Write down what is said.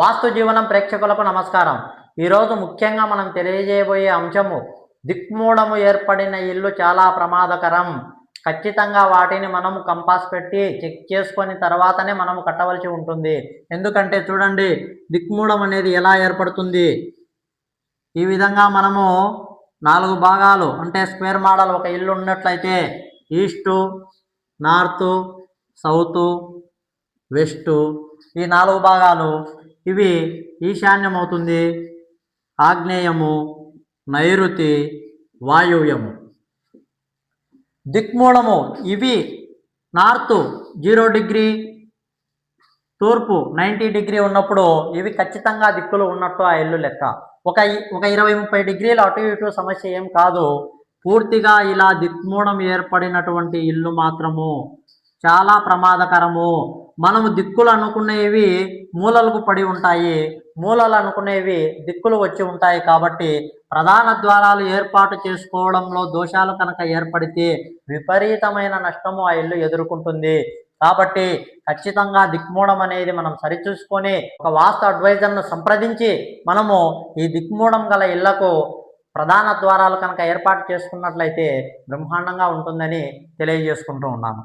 వాస్తు జీవనం ప్రేక్షకులకు నమస్కారం. ఈరోజు ముఖ్యంగా మనం తెలియజేయబోయే అంశము దిక్మూడము ఏర్పడిన ఇల్లు చాలా ప్రమాదకరం. ఖచ్చితంగా వాటిని మనము కంపాస్ పెట్టి చెక్ చేసుకొని తర్వాతనే మనము కట్టవలసి ఉంటుంది. ఎందుకంటే చూడండి దిక్మూడం అనేది ఎలా ఏర్పడుతుంది? ఈ విధంగా మనము నాలుగు భాగాలు అంటే స్క్వేర్ మోడల్ ఒక ఇల్లు ఉన్నట్లయితే ఈస్టు నార్త్ సౌత్ వెస్ట్ ఈ నాలుగు భాగాలు ఇవి ఈశాన్యమవుతుంది. ఆగ్నేయము నైరుతి వాయువ్యము. దిక్మూలము ఇవి నార్త్ జీరో డిగ్రీ తూర్పు నైంటీ డిగ్రీ ఉన్నప్పుడు ఇవి ఖచ్చితంగా దిక్కులు ఉన్నట్టు ఆ ఇల్లు లెక్క. ఒక ఇ- ఒక ఇరవై ముప్పై డిగ్రీలు అటు ఇటు సమస్య ఏం కాదు. పూర్తిగా ఇలా దిక్మూలం ఏర్పడినటువంటి ఇల్లు మాత్రము చాలా ప్రమాదకరము. మనము దిక్కులు అనుకునేవి మూలలకు పడి ఉంటాయి. మూలలు అనుకునేవి దిక్కులు వచ్చి ఉంటాయి కాబట్టి ప్రధాన ద్వారాలు ఏర్పాటు చేసుకోవడంలో దోషాలు కనుక ఏర్పడితే విపరీతమైన నష్టము ఆ ఇల్లు ఎదుర్కొంటుంది. కాబట్టి ఖచ్చితంగా దిక్మూడం అనేది మనం సరిచూసుకొని ఒక వాస్తు అడ్వైజర్ను సంప్రదించి మనము ఈ దిక్మూడం గల ఇళ్ళకు ప్రధాన ద్వారాలు కనుక ఏర్పాటు చేసుకున్నట్లయితే బ్రహ్మాండంగా ఉంటుందని తెలియజేసుకుంటూ ఉన్నాను.